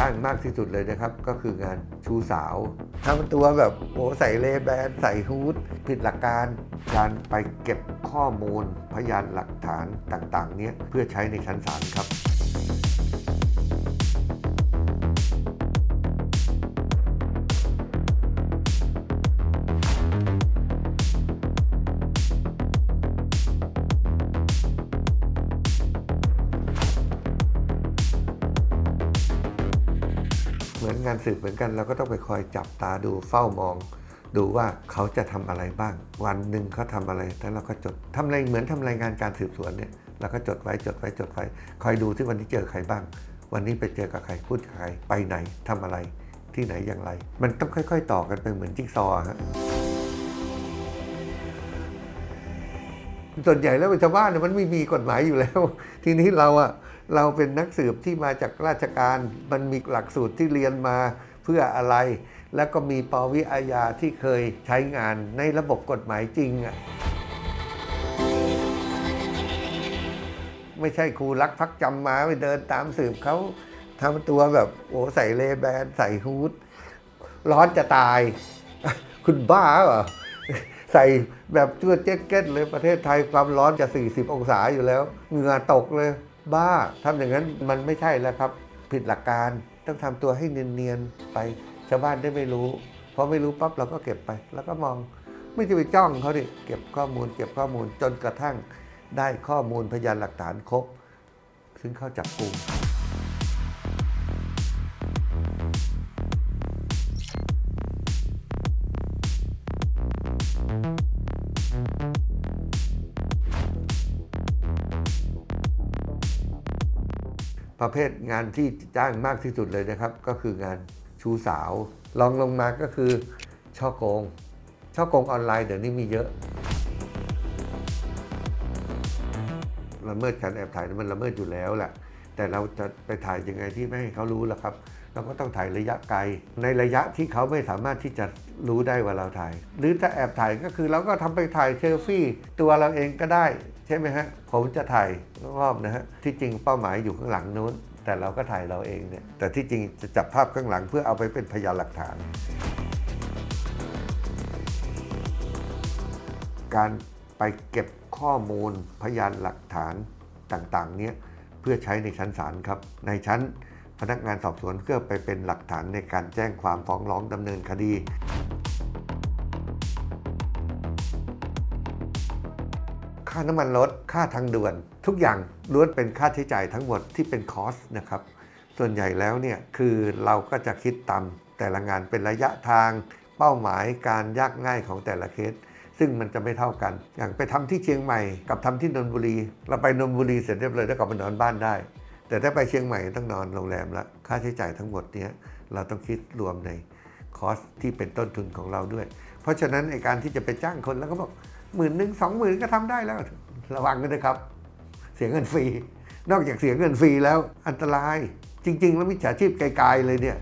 จ้างมากที่สุดเลยนะครับ ก็คืองานชูสาวทำตัวแบบโอ้ใส่เลแบนใส่ฮูดผิดหลักการ การไปเก็บข้อมูลพยานหลักฐานต่างๆ เนี้ยเพื่อใช้ในชั้นศาลครับ เหมือนงานสืบเหมือนกันเราก็ต้องไปคอยจับตาดูเฝ้ามอง ดูว่าเขาจะทำอะไรบ้าง วันหนึ่งเขาทำอะไรแล้วเราก็จดทำอะไรเหมือนทำรายงานการสืบสวนเนี่ยเราก็จดไว้จดไว้จดไว้คอยดูที่วันนี้เจอใครบ้าง วันนี้ไปเจอกับใครพูดกับใครไปไหนทำอะไรที่ไหนอย่างไร มันต้องค่อย ๆ ต่อกันไปเหมือนจิ๊กซอว์ฮะ ส่วนใหญ่แล้วเป็นชาวบ้านเนี่ยมันไม่มีกฎหมายอยู่แล้ว ทีนี้เราอะเราเป็นนักสืบที่มาจากราชการ มันมีหลักสูตรที่เรียนมาเพื่ออะไร แล้วก็มีปวิอาญาที่เคยใช้งานในระบบกฎหมายจริงอะไม่ใช่ครูรักพักจำมาไปเดินตามสืบเขาทำตัวแบบโอ้ใส่เลแบนใส่ฮูดร้อนจะตาย คุณบ้าเหรอ ใส่แบบเสื้อแจ็คเก็ตเลยประเทศไทยความร้อนจะ 40 องศาอยู่แล้ว เหงื่อตกเลย บ้าทำอย่างนั้นมันไม่ใช่แล้วครับ ผิดหลักการต้องทำตัวให้เนียนๆไปชาวบ้านได้ไม่รู้พอไม่รู้ปั๊บเราก็เก็บไป แล้วก็มองไม่จะไปจ้องเขาดิเก็บข้อมูล เก็บข้อมูลจนกระทั่งได้ข้อมูลพยานหลักฐานครบซึ่งเข้าจับกลุ่ม ประเภทงานที่จ้างมากที่สุดเลยนะครับ ก็คืองานชูสาวลองลงมาก็คือช่อโกง ช่อโกงออนไลน์เดี๋ยวนี้มีเยอะละเมิดการแอบถ่ายมันละเมิดอยู่แล้วแหละแต่เราจะไปถ่ายยังไงที่ไม่ให้เขารู้ล่ะครับ เราก็ต้องถ่ายระยะไกล ในระยะที่เขาไม่สามารถที่จะรู้ได้ว่าเราถ่าย หรือถ้าแอบถ่ายก็คือเราก็ทำไปถ่ายเซลฟี่ตัวเราเองก็ได้ ช่ไหมฮะ ผมจะถ่ายรอบๆนะฮะ ที่จริงเป้าหมายอยู่ข้างหลังนู้น แต่เราก็ถ่ายเราเองเนี่ย แต่ที่จริงจะจับภาพข้างหลังเพื่อเอาไปเป็นพยานหลักฐาน การไปเก็บข้อมูลพยานหลักฐานต่างๆ เนี้ยเพื่อใช้ในชั้นศาลครับ ในชั้นพนักงานสอบสวนเพื่อไปเป็นหลักฐานในการแจ้งความฟ้องร้องดำเนินคดี ค่าน้ำมันรถ ค่าทางด่วน ทุกอย่างล้วนเป็นค่าใช้จ่ายทั้งหมดที่เป็นคอสนะครับ ส่วนใหญ่แล้วเนี่ยคือเราก็จะคิดตามแต่ละงานเป็นระยะทางเป้าหมายการยากง่ายของแต่ละเคสซึ่งมันจะไม่เท่ากัน อย่างไปทำที่เชียงใหม่กับทำที่นนทบุรี เราไปนนทบุรีเสร็จเรียบร้อยแล้วกลับมานอนบ้านได้ แต่ถ้าไปเชียงใหม่ต้องนอนโรงแรมละค่าใช้จ่ายทั้งหมดเนี้ยเราต้องคิดรวมในคอสที่เป็นต้นทุนของเราด้วย เพราะฉะนั้นไอการที่จะไปจ้างคนแล้วก็บอก หมื่นหนึ่งสองหมื่นก็ทำได้แล้ว ระวังกันนะครับ เสียเงินฟรี นอกจากเสียเงินฟรีแล้วอันตราย จริง ๆ แล้วมิจฉาชีพไกลๆเลยเนี่ย